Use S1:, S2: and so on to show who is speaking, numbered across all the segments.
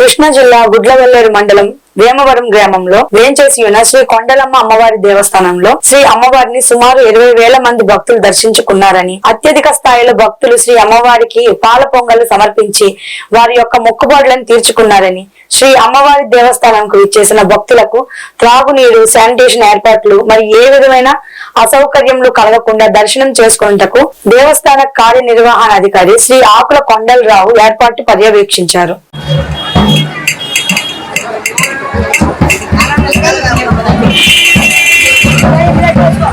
S1: కృష్ణా జిల్లా గుడ్లవెల్లేరు మండలం వేమవరం గ్రామంలో వేంచేసి ఉన్న శ్రీ కొండలమ్మ అమ్మవారి దేవస్థానంలో శ్రీ అమ్మవారిని సుమారు ఇరవై వేల మంది భక్తులు దర్శించుకున్నారని అత్యధిక స్థాయిలో భక్తులు శ్రీ అమ్మవారికి పాల పొంగలు సమర్పించి వారి యొక్క మొక్కుబాటులను తీర్చుకున్నారని శ్రీ అమ్మవారి దేవస్థానంకు ఇచ్చేసిన భక్తులకు త్రాగునీరు శానిటేషన్ ఏర్పాట్లు మరి ఏ విధమైన అసౌకర్యములు కలగకుండా దర్శనం చేసుకున్నటకు దేవస్థాన కార్యనిర్వహణ అధికారి శ్రీ ఆకుల కొండలరావు ఏర్పాటు పర్యవేక్షించారు.
S2: శ్రీ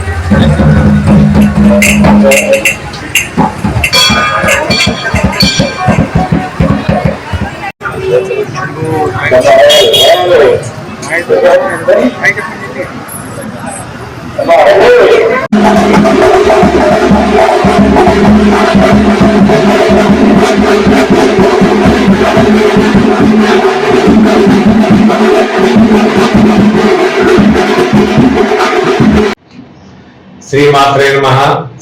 S2: మాత్రే నమ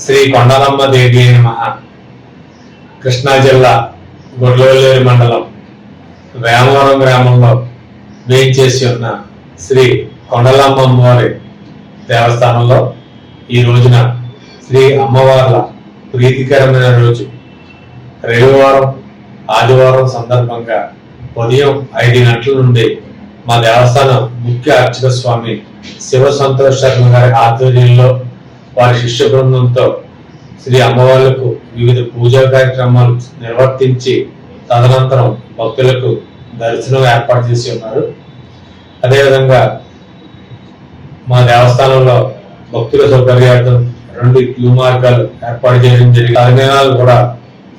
S2: శ్రీ కొండలమ్మ దేవి నమ. కృష్ణా జిల్లా గుడ్లవల్లేరు మండలం వేమవరం గ్రామంలో వేయించేసి ఉన్న శ్రీ కొండలమ్మ అమ్మవారి దేవస్థానంలో ఈ రోజున శ్రీ అమ్మవార్ల ప్రీతికరమైన రోజు. రవివారం ఆదివారం సందర్భంగా ఉదయం ఐదు గంటల నుండి మా దేవస్థానం ముఖ్య అర్చక స్వామి శివ సంతోష్ శర్మ గారి ఆధ్వర్యంలో వారి శిష్య బృందంతో శ్రీ అమ్మవార్లకు వివిధ పూజా కార్యక్రమాలు నిర్వర్తించి తదనంతరం భక్తులకు దర్శనం ఏర్పాటు చేసి ఉన్నారు. అదేవిధంగా మా దేవస్థానంలో భక్తుల సౌకర్యార్థం రెండు క్యూ మార్గాలు ఏర్పాటు చేయడం జరిగింది. అభినయాలు కూడా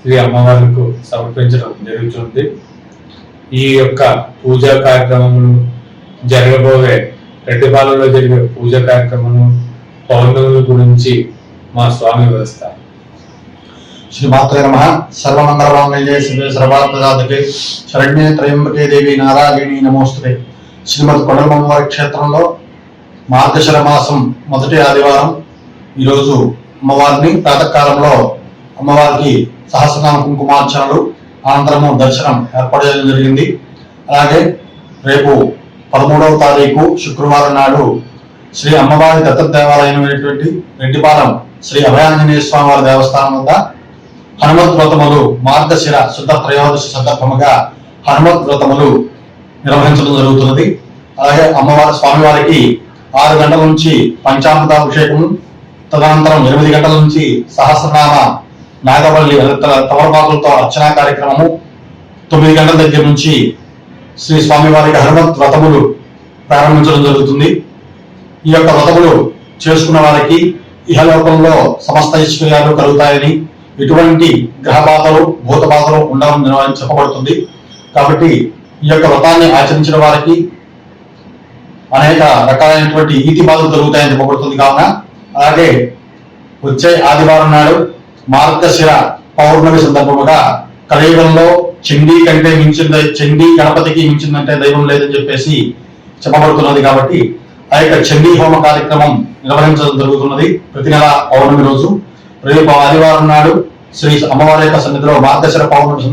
S2: శ్రీ అమ్మవారికి సమర్పించడం జరుగుతుంది. ఈ యొక్క పూజా కార్యక్రమములు జరగబోయే రెడ్డిపాలెంలో జరిగే పూజా కార్యక్రమము పౌర్ణముల గురించి మా స్వామి వివరిస్తారు.
S3: శ్రీ మాత్రే నమ. సర్వమంగళమాంగళ్యే శివే సర్వార్థదాతకే శరణ్యే త్రయంబకే దేవి నారాయణి నమోస్తుతే. శ్రీమద్ కొండలమ్మవారి క్షేత్రంలో మార్గశర మాసం మొదటి ఆదివారం ఈరోజు అమ్మవారిని ప్రాతకాలంలో అమ్మవారికి సహస్రనామ కుంకుమార్చనలు అనంతరము దర్శనం ఏర్పాటు చేయడం జరిగింది. అలాగే రేపు పదమూడవ తారీఖు శుక్రవారం నాడు శ్రీ అమ్మవారి దత్త దేవాలయమైనటువంటి రెడ్డిపాలెం శ్రీ అభయాంజనేయ స్వామి వారి దేవస్థానం వద్ద హనుమత్ వ్రతములు మార్గశిర శుద్ధ త్రయోదశి సందర్భముగా హనుమత్ వ్రతములు నిర్వహించడం జరుగుతున్నది. అలాగే అమ్మవారి స్వామివారికి ఆరు గంటల నుంచి పంచామృతాభిషేకం తదనంతరం ఎనిమిది గంటల నుంచి సహస్రనామ నాగవల్లి తమలపాకులతో అర్చనా కార్యక్రమము తొమ్మిది గంటల దగ్గర నుంచి శ్రీ స్వామివారికి హనుమత్ వ్రతములు ప్రారంభించడం జరుగుతుంది. ఈ యొక్క వ్రతములు చేసుకున్న వారికి ఇహలోకంలో సమస్త ఐశ్వర్యాలు కలుగుతాయని ఎటువంటి గ్రహ బాధలు భూత బాధలు ఉండవని అని చెప్పబడుతుంది. కాబట్టి ఈ యొక్క వ్రతాన్ని ఆచరించిన వారికి అనేక రకాలైనటువంటి ఈతి బాధలు కలుగుతాయని చెప్పబడుతుంది కావున. అలాగే వచ్చే ఆదివారం నాడు మార్గశిర పౌర్ణమి సందర్భముగా కలియుగంలో చండీ కంటే మించింది చండీ గణపతికి మించిందంటే దైవం లేదని చెప్పేసి చెప్పబడుతున్నది కాబట్టి ఆ యొక్క చండీ హోమ కార్యక్రమం నిర్వహించడం జరుగుతున్నది. ప్రతి నెల పౌర్ణమి రోజు. రేపు ఆదివారం నాడు శ్రీ అమ్మవారి యొక్క సన్నిధిలో మార్గశర పౌర్ణమి